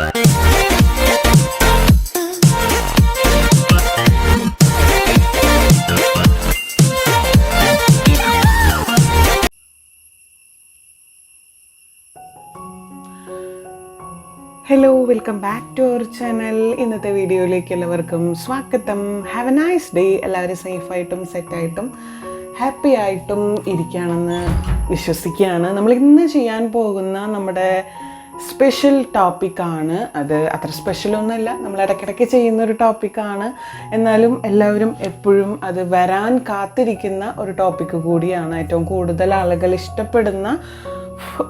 Hello welcome back to our channel ഇന്നത്തെ വീഡിയോയിലേക്ക് എല്ലാവർക്കും സ്വാഗതം. ഹാവ് എ നൈസ് ഡേ എല്ലാവരും സേഫായിട്ടും സെറ്റായിട്ടും ഹാപ്പി ആയിട്ടും ഇരിക്കുകയാണെന്ന് വിശ്വസിക്കുകയാണ്. നമ്മൾ ഇന്ന് ചെയ്യാൻ പോകുന്ന നമ്മുടെ സ്പെഷ്യൽ ടോപ്പിക്കാണ് അത് അത്ര സ്പെഷ്യലൊന്നുമല്ല നമ്മൾ ഇടയ്ക്കിടയ്ക്ക് ചെയ്യുന്ന ഒരു ടോപ്പിക്കാണ് എന്നാലും എല്ലാവരും എപ്പോഴും അത് വരാൻ കാത്തിരിക്കുന്ന ഒരു ടോപ്പിക്ക് കൂടിയാണ്. ഏറ്റവും കൂടുതൽ ആളുകൾ ഇഷ്ടപ്പെടുന്ന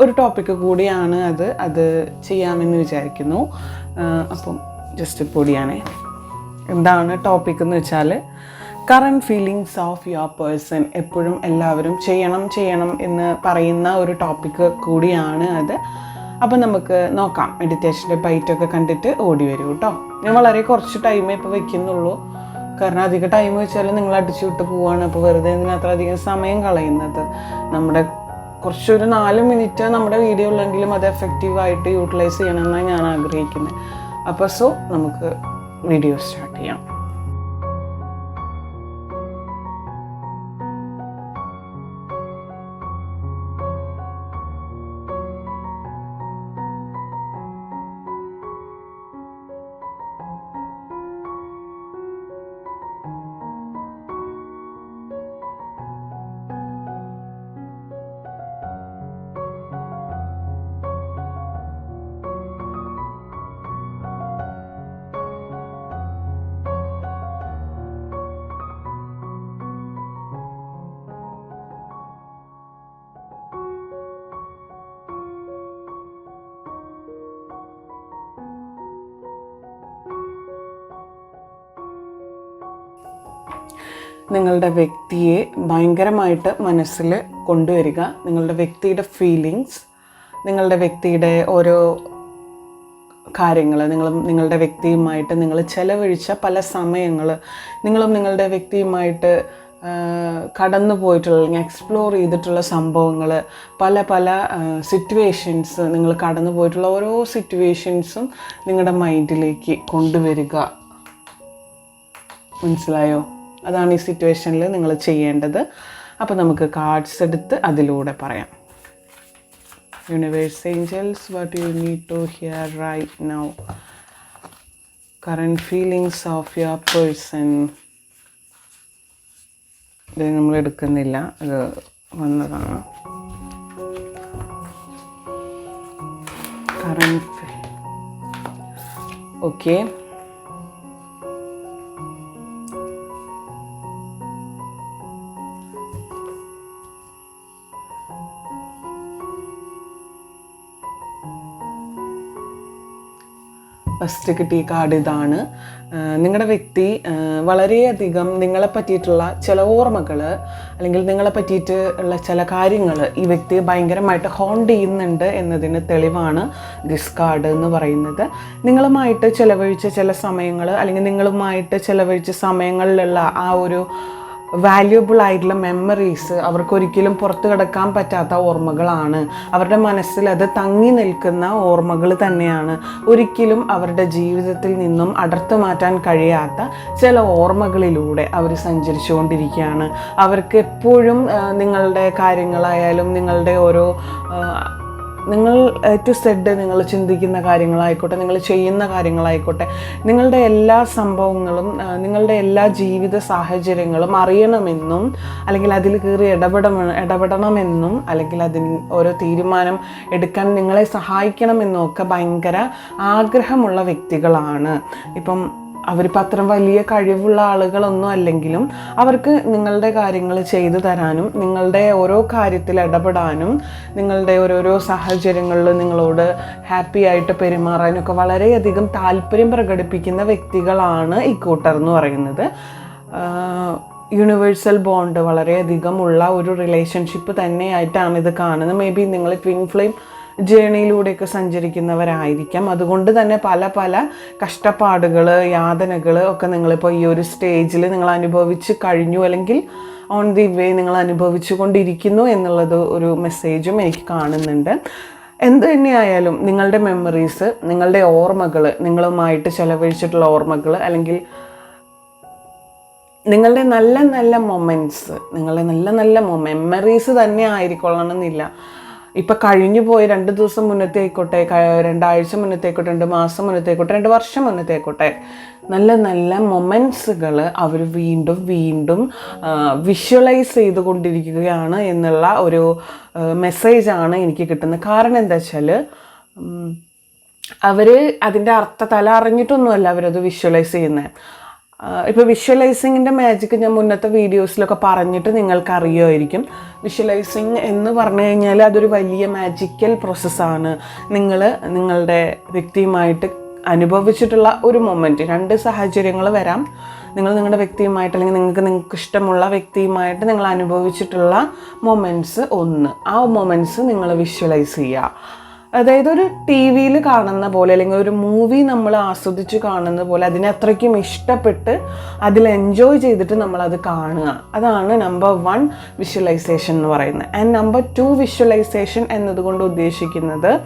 ഒരു ടോപ്പിക്ക് കൂടിയാണ് അത്. അത് ചെയ്യാമെന്ന് വിചാരിക്കുന്നു. അപ്പം ജസ്റ്റ് പൊടിയാണേ. എന്താണ് ടോപ്പിക് എന്ന് വെച്ചാൽ current feelings of your person എപ്പോഴും എല്ലാവരും ചെയ്യണം ചെയ്യണം എന്ന് പറയുന്ന ഒരു ടോപ്പിക്ക് കൂടിയാണ് അത്. അപ്പം നമുക്ക് നോക്കാം. മെഡിറ്റേഷന്റെ ബൈറ്റൊക്കെ കണ്ടിട്ട് ഓടി വരൂ കേട്ടോ ഞാൻ വളരെ കുറച്ച് ടൈമേ ഇപ്പോൾ വെക്കുന്നുള്ളൂ. കാരണം അധികം ടൈം വെച്ചാൽ നിങ്ങൾ അടിച്ചു വിട്ട് പോവാണ്. അപ്പോൾ വെറുതെ അത്ര അധികം സമയം കളയുന്നത്? നമ്മുടെ കുറച്ചൊരു നാല് മിനിറ്റ് നമ്മുടെ വീഡിയോ ഉള്ളെങ്കിലും അത് എഫക്റ്റീവായിട്ട് യൂട്ടിലൈസ് ചെയ്യണമെന്നാണ് ഞാൻ ആഗ്രഹിക്കുന്നത് അപ്പോൾ സോ നമുക്ക് വീഡിയോ സ്റ്റാർട്ട് ചെയ്യാം. നിങ്ങളുടെ വ്യക്തിയെ ഭയങ്കരമായിട്ട് മനസ്സിൽ കൊണ്ടുവരിക. നിങ്ങളുടെ വ്യക്തിയുടെ ഫീലിങ്സ് നിങ്ങളുടെ വ്യക്തിയുടെ ഓരോ കാര്യങ്ങൾ നിങ്ങളും നിങ്ങളുടെ വ്യക്തിയുമായിട്ട് നിങ്ങൾ ചെലവഴിച്ച പല സമയങ്ങൾ നിങ്ങളും നിങ്ങളുടെ വ്യക്തിയുമായിട്ട് കടന്നു പോയിട്ടുള്ള അല്ലെങ്കിൽ എക്സ്പ്ലോർ ചെയ്തിട്ടുള്ള സംഭവങ്ങൾ പല പല സിറ്റുവേഷൻസ് നിങ്ങൾ കടന്നു പോയിട്ടുള്ള ഓരോ സിറ്റുവേഷൻസും നിങ്ങളുടെ മൈൻഡിലേക്ക് കൊണ്ടുവരിക. മനസ്സിലായോ? അതാണ് ഈ സിറ്റുവേഷനിൽ നിങ്ങൾ ചെയ്യേണ്ടത്. അപ്പോൾ നമുക്ക് കാർഡ്സ് എടുത്ത് അതിലൂടെ പറയാം. Universe angels what you need to hear right now current feelings of your person ഇത് നമ്മൾ എടുക്കുന്നില്ല. ഇത് വന്നതാണ്. കറണ്ട് ഓക്കെ ഫസ്റ്റ് കിട്ടിയ കാർഡ് ഇതാണ്. നിങ്ങളുടെ വ്യക്തി വളരെയധികം നിങ്ങളെ പറ്റിയിട്ടുള്ള ചില ഓർമ്മകൾ അല്ലെങ്കിൽ നിങ്ങളെ പറ്റിയിട്ട് ഉള്ള ചില കാര്യങ്ങൾ ഈ വ്യക്തി ഭയങ്കരമായിട്ട് ഹോണ്ട് ചെയ്യുന്നുണ്ട് എന്നതിന് തെളിവാണ് ദിസ് കാർഡ് എന്ന് പറയുന്നത്. നിങ്ങളുമായിട്ട് ചിലവഴിച്ച ചില സമയങ്ങൾ അല്ലെങ്കിൽ നിങ്ങളുമായിട്ട് ചിലവഴിച്ച സമയങ്ങളിലുള്ള ആ ഒരു വാല്യുബിൾ ആയിട്ടുള്ള മെമ്മറീസ് അവർക്ക് ഒരിക്കലും പുറത്തു കിടക്കാൻ പറ്റാത്ത ഓർമ്മകളാണ്. അവരുടെ മനസ്സിൽ അത് തങ്ങി നിൽക്കുന്ന ഓർമ്മകൾ തന്നെയാണ്. ഒരിക്കലും അവരുടെ ജീവിതത്തിൽ നിന്നും അടർത്തു മാറ്റാൻ കഴിയാത്ത ചില ഓർമ്മകളിലൂടെ അവർ സഞ്ചരിച്ചുകൊണ്ടിരിക്കുകയാണ്. അവർക്ക് എപ്പോഴും നിങ്ങളുടെ കാര്യങ്ങളായാലും നിങ്ങളുടെ ഓരോ നിങ്ങൾ ടു സെഡ് നിങ്ങൾ ചിന്തിക്കുന്ന കാര്യങ്ങളായിക്കോട്ടെ നിങ്ങൾ ചെയ്യുന്ന കാര്യങ്ങളായിക്കോട്ടെ നിങ്ങളുടെ എല്ലാ സംഭവങ്ങളും നിങ്ങളുടെ എല്ലാ ജീവിത സാഹചര്യങ്ങളും അറിയണമെന്നും അല്ലെങ്കിൽ അതിൽ കയറി ഇടപെട ഇടപെടണമെന്നും അല്ലെങ്കിൽ അതിന് ഓരോ തീരുമാനം എടുക്കാൻ നിങ്ങളെ സഹായിക്കണമെന്നും ഒക്കെ ഭയങ്കര ആഗ്രഹമുള്ള വ്യക്തികളാണ്. ഇപ്പം അവരിപ്പോൾ അത്ര വലിയ കഴിവുള്ള ആളുകളൊന്നും അല്ലെങ്കിലും അവർക്ക് നിങ്ങളുടെ കാര്യങ്ങൾ ചെയ്തു തരാനും നിങ്ങളുടെ ഓരോ കാര്യത്തിൽ ഇടപെടാനും നിങ്ങളുടെ ഓരോരോ സാഹചര്യങ്ങളിൽ നിങ്ങളോട് ഹാപ്പി ആയിട്ട് പെരുമാറാനൊക്കെ വളരെയധികം താല്പര്യം പ്രകടിപ്പിക്കുന്ന വ്യക്തികളാണ് ഈ കൂട്ടർ എന്ന് പറയുന്നത്. യൂണിവേഴ്സൽ ബോണ്ട് വളരെയധികം ഉള്ള ഒരു റിലേഷൻഷിപ്പ് തന്നെയായിട്ടാണ് ഇത് കാണുന്നത്. മേ ബി നിങ്ങൾ ട്വിൻ ഫ്ലെയിം ജേണിയിലൂടെയൊക്കെ സഞ്ചരിക്കുന്നവരായിരിക്കാം. അതുകൊണ്ട് തന്നെ പല പല കഷ്ടപ്പാടുകൾ യാതനകൾ ഒക്കെ നിങ്ങളിപ്പോൾ ഈ ഒരു സ്റ്റേജിൽ നിങ്ങൾ അനുഭവിച്ച് കഴിഞ്ഞു അല്ലെങ്കിൽ ഓൺ ദി വേ നിങ്ങൾ അനുഭവിച്ചു കൊണ്ടിരിക്കുന്നു എന്നുള്ളത് ഒരു മെസ്സേജും എനിക്ക് കാണുന്നുണ്ട്. എന്ത് തന്നെയായാലും നിങ്ങളുടെ മെമ്മറീസ് നിങ്ങളുടെ ഓർമ്മകൾ നിങ്ങളുമായിട്ട് ചെലവഴിച്ചിട്ടുള്ള ഓർമ്മകൾ അല്ലെങ്കിൽ നിങ്ങളുടെ നല്ല നല്ല മൊമെന്റ്സ് നിങ്ങളുടെ നല്ല നല്ല മെമ്മറീസ് തന്നെ ആയിരിക്കൊള്ളണം എന്നില്ല ഇപ്പം കഴിഞ്ഞു പോയി രണ്ട് ദിവസം മുന്നത്തേക്കോട്ടെ രണ്ടാഴ്ച മുന്നത്തേക്കോട്ടെ രണ്ട് മാസം മുന്നത്തേക്കോട്ടെ രണ്ട് വർഷം മുന്നത്തേക്കോട്ടെ. നല്ല നല്ല മൊമെൻസുകൾ അവർ വീണ്ടും വീണ്ടും വിഷ്വലൈസ് ചെയ്തുകൊണ്ടിരിക്കുകയാണ് എന്നുള്ള ഒരു മെസ്സേജാണ് എനിക്ക് കിട്ടുന്നത്. കാരണം എന്താ വെച്ചാൽ അവർ അതിന്റെ അർത്ഥ തല അറിഞ്ഞിട്ടൊന്നുമല്ല അവരത് വിഷ്വലൈസ് ചെയ്യുന്നത്. ഇപ്പോൾ വിഷ്വലൈസിങ്ങിന്റെ മാജിക്ക് ഞാൻ മുന്നത്തെ വീഡിയോസിലൊക്കെ പറഞ്ഞിട്ട് നിങ്ങൾക്ക് അറിയുമായിരിക്കും. വിഷ്വലൈസിങ് എന്ന് പറഞ്ഞു കഴിഞ്ഞാൽ അതൊരു വലിയ മാജിക്കൽ പ്രോസസ്സാണ് നിങ്ങൾ നിങ്ങളുടെ വ്യക്തിയുമായിട്ട് അനുഭവിച്ചിട്ടുള്ള ഒരു മൊമെന്റ് രണ്ട് സാഹചര്യങ്ങൾ വരാം. നിങ്ങൾ നിങ്ങളുടെ വ്യക്തിയുമായിട്ട് അല്ലെങ്കിൽ നിങ്ങൾക്ക് നിങ്ങൾക്ക് ഇഷ്ടമുള്ള വ്യക്തിയുമായിട്ട് നിങ്ങൾ അനുഭവിച്ചിട്ടുള്ള മൊമെന്റ്സ് ഒന്ന്. ആ മൊമെന്റ്സ് നിങ്ങൾ വിഷ്വലൈസ് ചെയ്യുക. അതായത് ഒരു ടി വിയിൽ കാണുന്ന പോലെ അല്ലെങ്കിൽ ഒരു മൂവി നമ്മൾ ആസ്വദിച്ച് കാണുന്ന പോലെ അതിനെ അത്രയ്ക്കും ഇഷ്ടപ്പെട്ട് അതിൽ എൻജോയ് ചെയ്തിട്ട് നമ്മളത് കാണുക. അതാണ് നമ്പർ വൺ വിഷ്വലൈസേഷൻ എന്ന് പറയുന്നത്. ആൻഡ് നമ്പർ ടു വിഷ്വലൈസേഷൻ എന്നതുകൊണ്ട് ഉദ്ദേശിക്കുന്നത്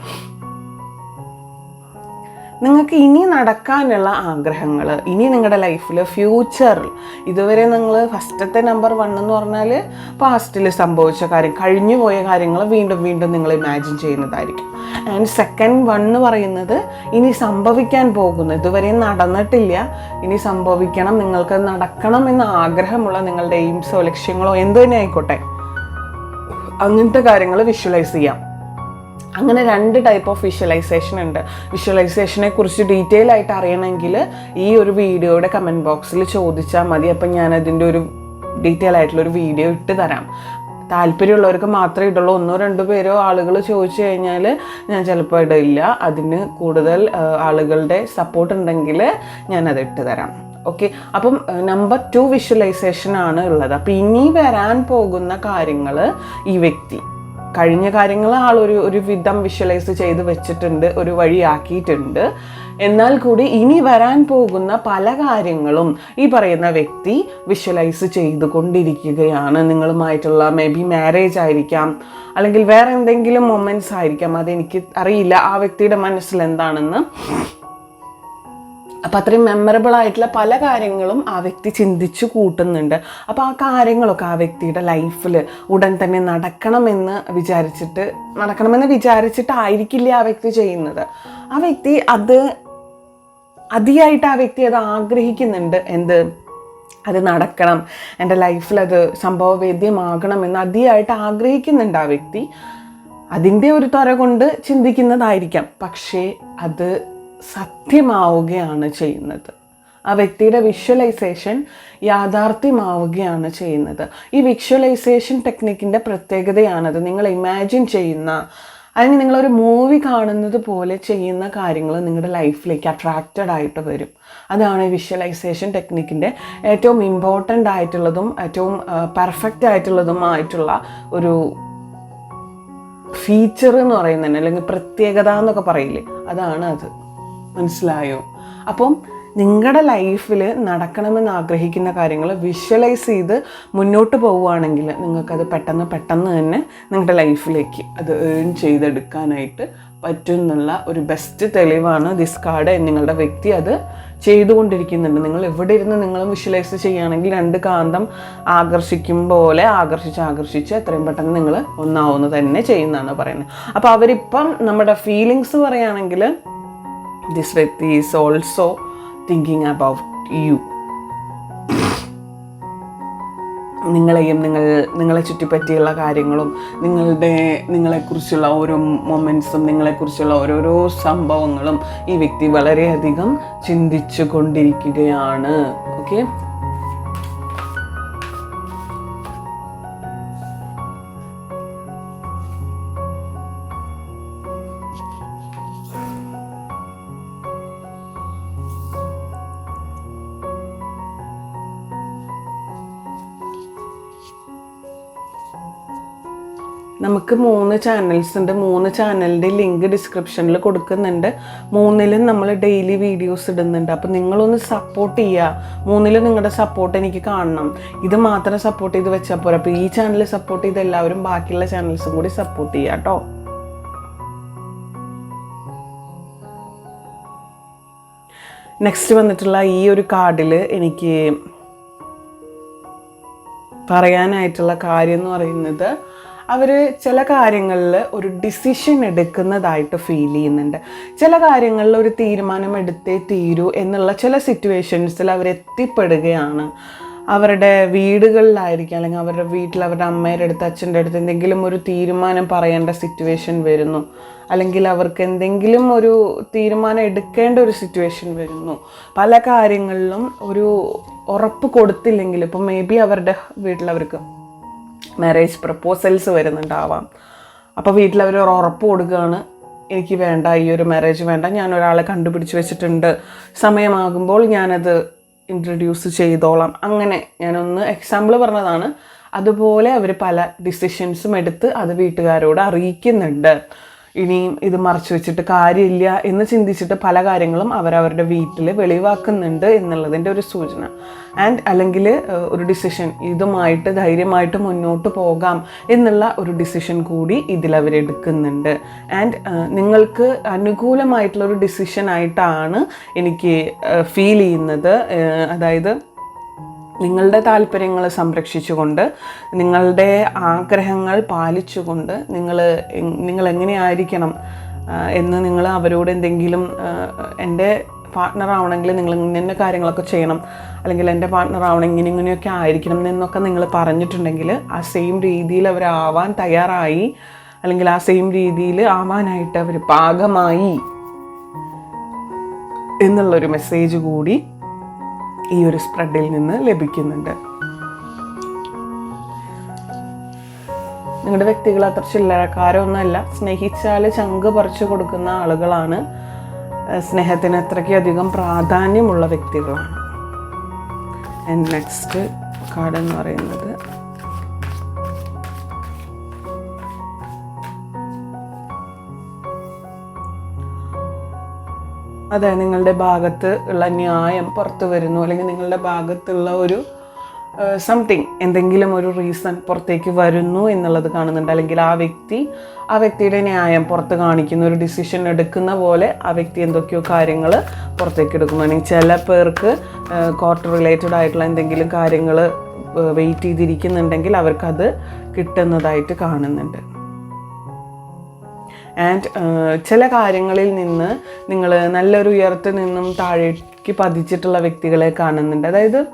നിങ്ങൾക്ക് ഇനി നടക്കാനുള്ള ആഗ്രഹങ്ങൾ ഇനി നിങ്ങളുടെ ലൈഫിൽ ഫ്യൂച്ചറിൽ ഇതുവരെ നിങ്ങൾ ഫസ്റ്റത്തെ നമ്പർ വൺ എന്ന് പറഞ്ഞാൽ പാസ്റ്റിൽ സംഭവിച്ച കാര്യം കഴിഞ്ഞു പോയ കാര്യങ്ങൾ വീണ്ടും വീണ്ടും നിങ്ങൾ ഇമാജിൻ ചെയ്യുന്നതായിരിക്കും. ആൻഡ് സെക്കൻഡ് വൺ എന്ന് പറയുന്നത് ഇനി സംഭവിക്കാൻ പോകുന്നു ഇതുവരെ നടന്നിട്ടില്ല ഇനി സംഭവിക്കണം നിങ്ങൾക്ക് നടക്കണം എന്ന ആഗ്രഹമുള്ള നിങ്ങളുടെ എയിംസോ ലക്ഷ്യങ്ങളോ എന്തു തന്നെ ആയിക്കോട്ടെ അങ്ങനത്തെ കാര്യങ്ങൾ വിഷ്വലൈസ് ചെയ്യാം. അങ്ങനെ രണ്ട് ടൈപ്പ് ഓഫ് വിഷ്വലൈസേഷൻ ഉണ്ട്. വിഷ്വലൈസേഷനെ കുറിച്ച് ഡീറ്റെയിൽ ആയിട്ട് അറിയണമെങ്കിൽ ഈ ഒരു വീഡിയോയുടെ കമന്റ് ബോക്സിൽ ചോദിച്ചാൽ മതി. അപ്പം ഞാൻ അതിന്റെ ഒരു ഡീറ്റെയിൽ ആയിട്ടുള്ള ഒരു വീഡിയോ ഇട്ട് തരാം. താല്പര്യമുള്ളവർക്ക് മാത്രമേ ഇടുള്ളൂ. ഒന്നോ രണ്ടോ പേരോ ആളുകൾ ചോദിച്ചു കഴിഞ്ഞാൽ ഞാൻ ചിലപ്പോൾ ഇടയില്ല അതിന് കൂടുതൽ ആളുകളുടെ സപ്പോർട്ട് ഉണ്ടെങ്കിൽ ഞാൻ അത് ഇട്ട് തരാം. ഓക്കെ അപ്പം നമ്പർ ടു വിഷ്വലൈസേഷൻ ആണ് ഉള്ളത്. അപ്പം ഇനി വരാൻ പോകുന്ന കാര്യങ്ങൾ ഈ വ്യക്തി. കഴിഞ്ഞ കാര്യങ്ങൾ ആൾ ഒരു ഒരു വിധം വിഷ്വലൈസ് ചെയ്ത് വെച്ചിട്ടുണ്ട് ഒരു വഴിയാക്കിയിട്ടുണ്ട്. എന്നാൽ കൂടി ഇനി വരാൻ പോകുന്ന പല കാര്യങ്ങളും ഈ പറയുന്ന വ്യക്തി വിഷ്വലൈസ് ചെയ്തുകൊണ്ടിരിക്കുകയാണ്. നിങ്ങളുമായിട്ടുള്ള മേ ബി മാരേജ് ആയിരിക്കാം അല്ലെങ്കിൽ വേറെ എന്തെങ്കിലും മൊമെന്റ്സ് ആയിരിക്കാം അതെനിക്ക് അറിയില്ല. ആ വ്യക്തിയുടെ മനസ്സിൽ എന്താണെന്ന് അപ്പം അത്രയും മെമ്മറബിൾ ആയിട്ടുള്ള പല കാര്യങ്ങളും ആ വ്യക്തി ചിന്തിച്ചു കൂട്ടുന്നുണ്ട്. അപ്പോൾ ആ കാര്യങ്ങളൊക്കെ ആ വ്യക്തിയുടെ ലൈഫിൽ ഉടൻ തന്നെ നടക്കണമെന്ന് വിചാരിച്ചിട്ട് നടക്കണമെന്ന് വിചാരിച്ചിട്ടായിരിക്കില്ല ആ വ്യക്തി ചെയ്യുന്നത്? ആ വ്യക്തി അത് അതിയായിട്ട് ആ വ്യക്തി അത് ആഗ്രഹിക്കുന്നുണ്ട്. എന്ത്? അത് നടക്കണം. എന്റെ ലൈഫിൽ അത് സംഭവവേദ്യമാകണം എന്ന് അതിയായിട്ട് ആഗ്രഹിക്കുന്നുണ്ട് ആ വ്യക്തി. അതിന്റെ ഒരു ത്വര കൊണ്ട് ചിന്തിക്കുന്നതായിരിക്കാം. പക്ഷേ അത് സത്യമാവുകയാണ് ചെയ്യുന്നത്. ആ വ്യക്തിയുടെ വിഷ്വലൈസേഷൻ യാഥാർത്ഥ്യമാവുകയാണ് ചെയ്യുന്നത്. ഈ വിഷ്വലൈസേഷൻ ടെക്നിക്കിന്റെ പ്രത്യേകതയാണത്. നിങ്ങൾ ഇമാജിൻ ചെയ്യുന്ന അല്ലെങ്കിൽ നിങ്ങളൊരു മൂവി കാണുന്നത് പോലെ ചെയ്യുന്ന കാര്യങ്ങൾ നിങ്ങളുടെ ലൈഫിലേക്ക് അട്രാക്റ്റഡ് ആയിട്ട് വരും. അതാണ് ഈ വിഷ്വലൈസേഷൻ ടെക്നിക്കിന്റെ ഏറ്റവും ഇമ്പോർട്ടന്റ് ആയിട്ടുള്ളതും ഏറ്റവും പെർഫെക്റ്റ് ആയിട്ടുള്ളതുമായിട്ടുള്ള ഒരു ഫീച്ചർ എന്ന് പറയുന്നത് അല്ലെങ്കിൽ പ്രത്യേകത എന്നൊക്കെ പറയില്ലേ? അതാണ് അത്. മനസ്സിലായോ? അപ്പം നിങ്ങളുടെ ലൈഫിൽ നടക്കണമെന്ന് ആഗ്രഹിക്കുന്ന കാര്യങ്ങൾ വിഷ്വലൈസ് ചെയ്ത് മുന്നോട്ട് പോവുകയാണെങ്കിൽ നിങ്ങൾക്കത് പെട്ടെന്ന് പെട്ടെന്ന് തന്നെ നിങ്ങളുടെ ലൈഫിലേക്ക് അത് ഏൺ ചെയ്തെടുക്കാനായിട്ട് പറ്റും എന്നുള്ള ഒരു ബെസ്റ്റ് തെളിവാണ് ദിസ് കാർഡ് നിങ്ങളുടെ വ്യക്തി അത് ചെയ്തുകൊണ്ടിരിക്കുന്നുണ്ട്. നിങ്ങൾ എവിടെ ഇരുന്ന് നിങ്ങൾ വിഷ്വലൈസ് ചെയ്യുകയാണെങ്കിൽ രണ്ട് കാന്തം ആകർഷിക്കും പോലെ ആകർഷിച്ച് ആകർഷിച്ച് എത്രയും പെട്ടെന്ന് നിങ്ങൾ ഒന്നാവുന്നത് തന്നെ ചെയ്യുന്നതാണ് പറയുന്നത്. അപ്പോൾ അവരിപ്പം നമ്മുടെ ഫീലിങ്സ് പറയുകയാണെങ്കിൽ ദിസ് വ്യക്തി is also thinking about you നിങ്ങളെയും നിങ്ങൾ നിങ്ങളെ ചുറ്റിപ്പറ്റിയുള്ള കാര്യങ്ങളും നിങ്ങളുടെ നിങ്ങളെക്കുറിച്ചുള്ള ഓരോ മൊമെന്റ്സും നിങ്ങളെക്കുറിച്ചുള്ള ഓരോരോ സംഭവങ്ങളും ഈ വ്യക്തി വളരെയധികം ചിന്തിച്ചു കൊണ്ടിരിക്കുകയാണ് ഓക്കെ നമുക്ക് മൂന്ന് ചാനൽസ് ഉണ്ട്. മൂന്ന് ചാനലിന്റെ ലിങ്ക് ഡിസ്ക്രിപ്ഷനിൽ കൊടുക്കുന്നുണ്ട്. മൂന്നിലും നമ്മൾ ഡെയിലി വീഡിയോസ് ഇടുന്നുണ്ട്. അപ്പോൾ നിങ്ങളൊന്ന് സപ്പോർട്ട് ചെയ്യുക മൂന്നിലും നിങ്ങളുടെ സപ്പോർട്ട് എനിക്ക് കാണണം. ഇത് മാത്രം സപ്പോർട്ട് ചെയ്ത് വെച്ചാൽ പോരാ. അപ്പോൾ ഈ ചാനൽ സപ്പോർട്ട് ചെയ്ത് എല്ലാവരും ബാക്കിയുള്ള ചാനൽസും കൂടി സപ്പോർട്ട് ചെയ്യുക കേട്ടോ നെക്സ്റ്റ് വന്നിട്ടുള്ള ഈ ഒരു കാർഡിൽ എനിക്ക് പറയാനായിട്ടുള്ള കാര്യം എന്ന് പറയുന്നത് അവർ ചില കാര്യങ്ങളിൽ ഒരു ഡിസിഷൻ എടുക്കുന്നതായിട്ട് ഫീൽ ചെയ്യുന്നുണ്ട്. ചില കാര്യങ്ങളിൽ ഒരു തീരുമാനം എടുത്തേ തീരൂ എന്നുള്ള ചില സിറ്റുവേഷൻസിൽ അവർ എത്തിപ്പെടുകയാണ്. അവരുടെ വീടുകളിലായിരിക്കും അല്ലെങ്കിൽ അവരുടെ വീട്ടിൽ അവരുടെ അമ്മയുടെ അടുത്ത് അച്ഛന്റെ അടുത്ത് എന്തെങ്കിലും ഒരു തീരുമാനം പറയേണ്ട സിറ്റുവേഷൻ വരുന്നു. അല്ലെങ്കിൽ അവർക്ക് എന്തെങ്കിലും ഒരു തീരുമാനം എടുക്കേണ്ട ഒരു സിറ്റുവേഷൻ വരുന്നു. പല കാര്യങ്ങളിലും ഒരു ഉറപ്പ് കൊടുത്തില്ലെങ്കിൽ ഇപ്പം മേ ബി അവരുടെ വീട്ടിൽ അവർക്ക് മാരേജ് പ്രപ്പോസൽസ് വരുന്നുണ്ടാവാം. അപ്പോൾ വീട്ടിൽ അവർ ഉറപ്പ് കൊടുക്കുകയാണ് എനിക്ക് വേണ്ട ഈ ഒരു മാരേജ് വേണ്ട ഞാൻ ഒരാളെ കണ്ടുപിടിച്ച് വെച്ചിട്ടുണ്ട്. സമയമാകുമ്പോൾ ഞാനത് ഇൻട്രൊഡ്യൂസ് ചെയ്തോളാം. അങ്ങനെ ഞാനൊന്ന് എക്സാമ്പിൾ പറഞ്ഞതാണ്. അതുപോലെ അവർ പല ഡിസിഷൻസും എടുത്ത് അത് വീട്ടുകാരോട് അറിയിക്കുന്നുണ്ട്. ഇനിയും ഇത് മറച്ചു വെച്ചിട്ട് കാര്യമില്ല എന്ന് ചിന്തിച്ചിട്ട് പല കാര്യങ്ങളും അവരവരുടെ വീട്ടിൽ വെളിവാക്കുന്നുണ്ട് എന്നുള്ളതിന്റെ ഒരു സൂചന. ആൻഡ് അല്ലെങ്കിൽ ഒരു ഡിസിഷൻ ഇതുമായിട്ട് ധൈര്യമായിട്ട് മുന്നോട്ട് പോകാം എന്നുള്ള ഒരു ഡിസിഷൻ കൂടി ഇതിൽ അവരെടുക്കുന്നുണ്ട്. ആൻഡ് നിങ്ങൾക്ക് അനുകൂലമായിട്ടുള്ള ഒരു ഡിസിഷൻ ആയിട്ടാണ് എനിക്ക് ഫീൽ ചെയ്യുന്നത്. അതായത് നിങ്ങളുടെ താല്പര്യങ്ങൾ സംരക്ഷിച്ചുകൊണ്ട് നിങ്ങളുടെ ആഗ്രഹങ്ങൾ പാലിച്ചുകൊണ്ട് നിങ്ങൾ നിങ്ങൾ എങ്ങനെയായിരിക്കണം എന്ന് നിങ്ങൾ അവരോട് എന്തെങ്കിലും എന്റെ പാർട്ട്ണർ ആവണമെങ്കിൽ നിങ്ങൾ ഇന്ന കാര്യങ്ങളൊക്കെ ചെയ്യണം. അല്ലെങ്കിൽ എന്റെ പാർട്ട്ണർ ആവണം ഇങ്ങനെ ഇങ്ങനെയൊക്കെ ആയിരിക്കണം എന്നൊക്കെ നിങ്ങൾ പറഞ്ഞിട്ടുണ്ടെങ്കിൽ ആ സെയിം രീതിയിൽ അവരാവാൻ തയ്യാറായി. അല്ലെങ്കിൽ ആ സെയിം രീതിയിൽ ആവാനായിട്ട് അവർ പാകമായി. എന്നുള്ളൊരു മെസ്സേജ് കൂടി ഈ ഒരു സ്പ്രെഡിൽ നിന്ന് ലഭിക്കുന്നുണ്ട്. നിങ്ങളുടെ വ്യക്തികൾ അത്ര ചില്ലറക്കാരൊന്നുമല്ല സ്നേഹിച്ചാൽ ചങ്ക് പറിച്ചു കൊടുക്കുന്ന ആളുകളാണ്. സ്നേഹത്തിന് അത്രയ്ക്ക് അധികം പ്രാധാന്യമുള്ള വ്യക്തികളാണ്. നെക്സ്റ്റ് കാർഡ് എന്ന് പറയുന്നത് അതെ നിങ്ങളുടെ ഭാഗത്ത് ഉള്ള ന്യായം പുറത്തു വരുന്നു അല്ലെങ്കിൽ നിങ്ങളുടെ ഭാഗത്തുള്ള ഒരു സംതിങ് എന്തെങ്കിലും ഒരു റീസൺ പുറത്തേക്ക് വരുന്നു എന്നുള്ളത് കാണുന്നുണ്ട്. അല്ലെങ്കിൽ ആ വ്യക്തി ആ വ്യക്തിയുടെ ന്യായം പുറത്ത് കാണിക്കുന്ന ഒരു ഡിസിഷൻ എടുക്കുന്ന പോലെ ആ വ്യക്തി എന്തൊക്കെയോ കാര്യങ്ങൾ പുറത്തേക്ക് എടുക്കുന്നു. അല്ലെങ്കിൽ ചില പേർക്ക് കോർട്ട് റിലേറ്റഡ് ആയിട്ടുള്ള എന്തെങ്കിലും കാര്യങ്ങൾ വെയിറ്റ് ചെയ്തിരിക്കുന്നുണ്ടെങ്കിൽ അവർക്കത് കിട്ടുന്നതായിട്ട് കാണുന്നുണ്ട്. ആൻഡ് ചില കാര്യങ്ങളിൽ നിന്ന് നിങ്ങൾ നല്ലൊരു ഉയർത്ത് നിന്നും താഴേക്ക് പതിച്ചിട്ടുള്ള വ്യക്തികളെ കാണുന്നുണ്ട്. അതായത്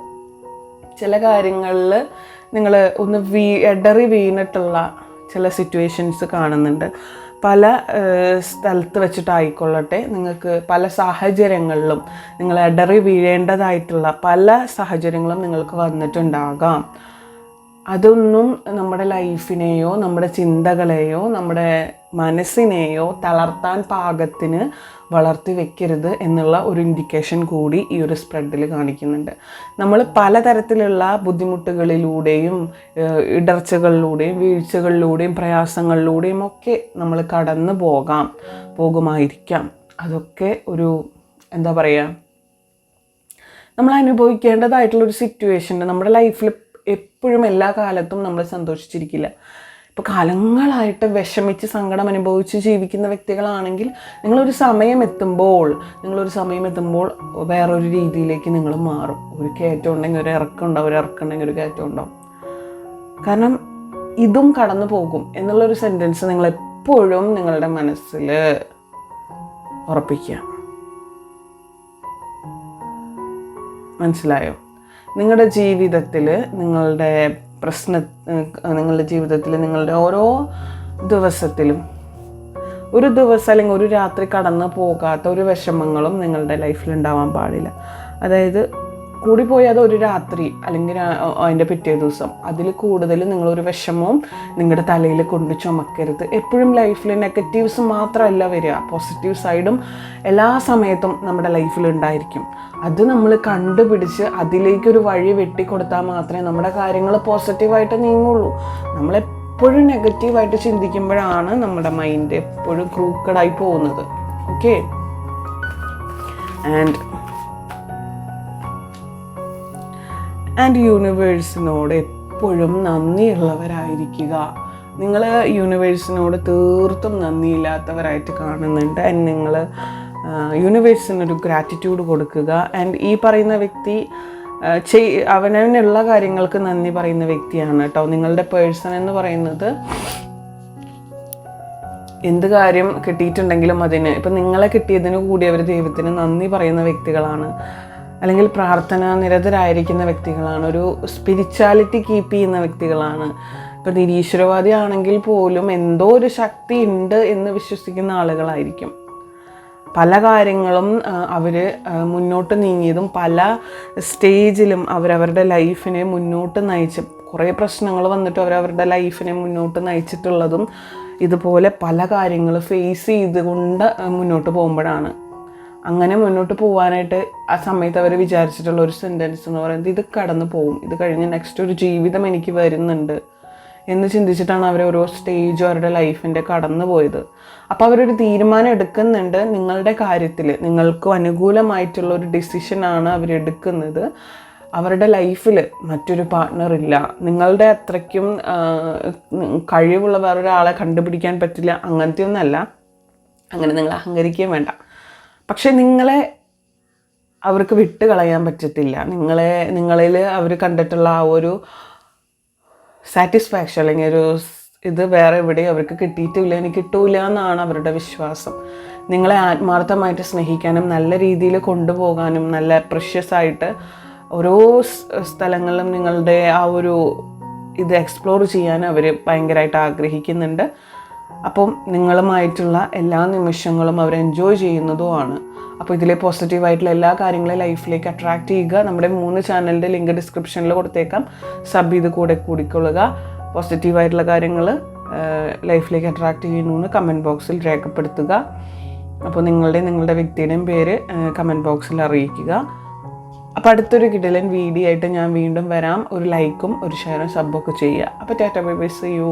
ചില കാര്യങ്ങളിൽ നിങ്ങൾ ഒന്ന് വീ എടറി വീണിട്ടുള്ള ചില സിറ്റുവേഷൻസ് കാണുന്നുണ്ട്. പല സ്ഥലത്ത് വെച്ചിട്ടായിക്കൊള്ളട്ടെ നിങ്ങൾക്ക് പല സാഹചര്യങ്ങളിലും നിങ്ങൾ എടറി വീഴേണ്ടതായിട്ടുള്ള പല സാഹചര്യങ്ങളും നിങ്ങൾക്ക് വന്നിട്ടുണ്ടാകാം. അതൊന്നും നമ്മുടെ ലൈഫിനെയോ നമ്മുടെ ചിന്തകളെയോ നമ്മുടെ മനസ്സിനെയോ തളർത്താൻ പാകത്തിന് വളർത്തി വെക്കരുത് എന്നുള്ള ഒരു ഇൻഡിക്കേഷൻ കൂടി ഈ ഒരു സ്പ്രെഡിൽ കാണിക്കുന്നുണ്ട്. നമ്മൾ പലതരത്തിലുള്ള ബുദ്ധിമുട്ടുകളിലൂടെയും ഇടർച്ചകളിലൂടെയും വീഴ്ചകളിലൂടെയും പ്രയാസങ്ങളിലൂടെയും ഒക്കെ നമ്മൾ കടന്നു പോകാം പോകുമായിരിക്കാം. അതൊക്കെ ഒരു എന്താ പറയുക നമ്മൾ അനുഭവിക്കേണ്ടതായിട്ടുള്ളൊരു സിറ്റുവേഷൻ നമ്മുടെ ലൈഫിൽ എപ്പോഴും എല്ലാ കാലത്തും നമ്മൾ സന്തോഷിച്ചിരിക്കില്ല. ഇപ്പോൾ കാലങ്ങളായിട്ട് വിഷമിച്ച് സങ്കടം അനുഭവിച്ച് ജീവിക്കുന്ന വ്യക്തികളാണെങ്കിൽ നിങ്ങളൊരു സമയം എത്തുമ്പോൾ നിങ്ങളൊരു സമയം എത്തുമ്പോൾ വേറൊരു രീതിയിലേക്ക് നിങ്ങൾ മാറും. ഒരു കയറ്റം ഉണ്ടെങ്കിൽ ഒരു ഇറക്കം ഉണ്ടാവും ഒരു ഇറക്കം ഉണ്ടെങ്കിൽ ഒരു കയറ്റം ഉണ്ടാവും. കാരണം ഇതും കടന്നു പോകും എന്നുള്ളൊരു സെന്റൻസ് നിങ്ങൾ എപ്പോഴും നിങ്ങളുടെ മനസ്സിൽ ഉറപ്പിക്കുക. മനസ്സിലായോ? നിങ്ങളുടെ ജീവിതത്തിൽ നിങ്ങളുടെ പ്രശ്ന നിങ്ങളുടെ ജീവിതത്തിൽ നിങ്ങളുടെ ഓരോ ദിവസത്തിലും ഒരു ദിവസം അല്ലെങ്കിൽ ഒരു രാത്രി കടന്നു പോകാത്ത ഒരു വിഷമങ്ങളും നിങ്ങളുടെ ലൈഫിൽ ഉണ്ടാവാൻ പാടില്ല. അതായത് കൂടിപ്പോയി അത് ഒരു രാത്രി അല്ലെങ്കിൽ അതിന്റെ പിറ്റേ ദിവസം. അതിൽ കൂടുതൽ നിങ്ങളൊരു വിഷമവും നിങ്ങളുടെ തലയിൽ കൊണ്ട് ചുമക്കരുത്. എപ്പോഴും ലൈഫിൽ നെഗറ്റീവ്സ് മാത്രമല്ല വരിക. പോസിറ്റീവ് സൈഡും എല്ലാ സമയത്തും നമ്മുടെ ലൈഫിൽ ഉണ്ടായിരിക്കും. അത് നമ്മൾ കണ്ടുപിടിച്ച് അതിലേക്കൊരു വഴി വെട്ടിക്കൊടുത്താൽ മാത്രമേ നമ്മുടെ കാര്യങ്ങൾ പോസിറ്റീവായിട്ട് നീങ്ങുള്ളൂ. നമ്മളെപ്പോഴും നെഗറ്റീവായിട്ട് ചിന്തിക്കുമ്പോഴാണ് നമ്മുടെ മൈൻഡ് എപ്പോഴും ക്രൂക്കഡായി പോകുന്നത്. ഓക്കെ ആൻഡ് ആൻഡ് യൂണിവേഴ്സിനോട് എപ്പോഴും നന്ദിയുള്ളവരായിരിക്കുക. നിങ്ങൾ യൂണിവേഴ്സിനോട് തീർത്തും നന്ദിയില്ലാത്തവരായിട്ട് കാണുന്നുണ്ട്. ആൻഡ് നിങ്ങൾ യൂണിവേഴ്സിനൊരു ഗ്രാറ്റിറ്റ്യൂഡ് കൊടുക്കുക. ആൻഡ് ഈ പറയുന്ന വ്യക്തി ചെയ് അവനവനുള്ള കാര്യങ്ങൾക്ക് നന്ദി പറയുന്ന വ്യക്തിയാണ് കേട്ടോ. നിങ്ങളുടെ പേഴ്സൺ എന്ന് പറയുന്നത് എന്ത് കാര്യം കിട്ടിയിട്ടുണ്ടെങ്കിലും അതിന്. ഇപ്പം നിങ്ങളെ കിട്ടിയതിന് കൂടി അവർ ദൈവത്തിന് നന്ദി പറയുന്ന വ്യക്തികളാണ്. അല്ലെങ്കിൽ പ്രാർത്ഥന നിരതരായിരിക്കുന്ന വ്യക്തികളാണ്. ഒരു സ്പിരിച്വാലിറ്റി കീപ്പ് ചെയ്യുന്ന വ്യക്തികളാണ്. ഇപ്പം നിരീശ്വരവാദി ആണെങ്കിൽ പോലും എന്തോ ഒരു ശക്തി ഉണ്ട് എന്ന് വിശ്വസിക്കുന്ന ആളുകളായിരിക്കും. പല കാര്യങ്ങളും അവർ മുന്നോട്ട് നീങ്ങിയതും പല സ്റ്റേജിലും അവരവരുടെ ലൈഫിനെ മുന്നോട്ട് നയിച്ച് കുറേ പ്രശ്നങ്ങൾ വന്നിട്ട് അവരവരുടെ ലൈഫിനെ മുന്നോട്ട് നയിച്ചിട്ടുള്ളതും ഇതുപോലെ പല കാര്യങ്ങൾ ഫേസ് ചെയ്തുകൊണ്ട് മുന്നോട്ട് പോകുമ്പോഴാണ്. അങ്ങനെ മുന്നോട്ട് പോകാനായിട്ട് ആ സമയത്ത് അവർ വിചാരിച്ചിട്ടുള്ള ഒരു സെന്റൻസ് എന്ന് പറയുന്നത് ഇത് കടന്നു പോകും ഇത് കഴിഞ്ഞ് നെക്സ്റ്റ് ഒരു ജീവിതം എനിക്ക് വരുന്നുണ്ട്. എന്ന് ചിന്തിച്ചിട്ടാണ് അവർ ഓരോ സ്റ്റേജും അവരുടെ ലൈഫിന്റെ കടന്നു പോയത്. അപ്പോൾ അവരൊരു തീരുമാനം എടുക്കുന്നുണ്ട് നിങ്ങളുടെ കാര്യത്തിൽ. നിങ്ങൾക്ക് അനുകൂലമായിട്ടുള്ള ഒരു ഡിസിഷനാണ് അവരെടുക്കുന്നത് അവരുടെ ലൈഫിൽ മറ്റൊരു പാർട്ണർ ഇല്ല. നിങ്ങളുടെ അത്രയ്ക്കും കഴിവുള്ള വേറൊരാളെ കണ്ടുപിടിക്കാൻ പറ്റില്ല. അങ്ങനത്തെ ഒന്നല്ല അങ്ങനെ നിങ്ങൾ അഹങ്കരിക്കുകയും വേണ്ട. പക്ഷെ നിങ്ങളെ അവർക്ക് വിട്ട് കളയാൻ പറ്റത്തില്ല. നിങ്ങളെ നിങ്ങളിൽ അവർ കണ്ടിട്ടുള്ള ആ ഒരു സാറ്റിസ്ഫാക്ഷൻ അല്ലെങ്കിൽ ഒരു ഇത് വേറെ എവിടെയും അവർക്ക് കിട്ടിയിട്ടില്ല എനിക്ക് കിട്ടൂല എന്നാണ് അവരുടെ വിശ്വാസം. നിങ്ങളെ ആത്മാർത്ഥമായിട്ട് സ്നേഹിക്കാനും നല്ല രീതിയിൽ കൊണ്ടുപോകാനും നല്ല പ്രഷ്യസ് ആയിട്ട് ഓരോ സ്ഥലങ്ങളിലും നിങ്ങളുടെ ആ ഒരു ഇത് എക്സ്പ്ലോർ ചെയ്യാൻ അവർ ഭയങ്കരമായിട്ട് ആഗ്രഹിക്കുന്നുണ്ട്. അപ്പം നിങ്ങളുമായിട്ടുള്ള എല്ലാ നിമിഷങ്ങളും അവർ എൻജോയ് ചെയ്യുന്നതുമാണ് അപ്പോൾ ഇതിലെ പോസിറ്റീവായിട്ടുള്ള എല്ലാ കാര്യങ്ങളും ലൈഫിലേക്ക് അട്രാക്റ്റ് ചെയ്യുക. നമ്മുടെ മൂന്ന് ചാനലിന്റെ ലിങ്ക് ഡിസ്ക്രിപ്ഷനിൽ കൊടുത്തേക്കാം. സബ് ചെയ്ത് കൂടെ കൂടിക്കൊള്ളുക. പോസിറ്റീവായിട്ടുള്ള കാര്യങ്ങൾ ലൈഫിലേക്ക് അട്രാക്റ്റ് ചെയ്യുന്നു എന്ന് കമന്റ് ബോക്സിൽ രേഖപ്പെടുത്തുക. അപ്പോൾ നിങ്ങളുടെ നിങ്ങളുടെ വ്യക്തിയുടെയും പേര് കമന്റ് ബോക്സിൽ അറിയിക്കുക. അപ്പോൾ അടുത്തൊരു കിടലൻ വീഡിയോ ആയിട്ട് ഞാൻ വീണ്ടും വരാം. ഒരു ലൈക്കും ഒരു ഷെയറും സബ്ബൊക്കെ ചെയ്യുക. അപ്പോൾ tata bye bye see you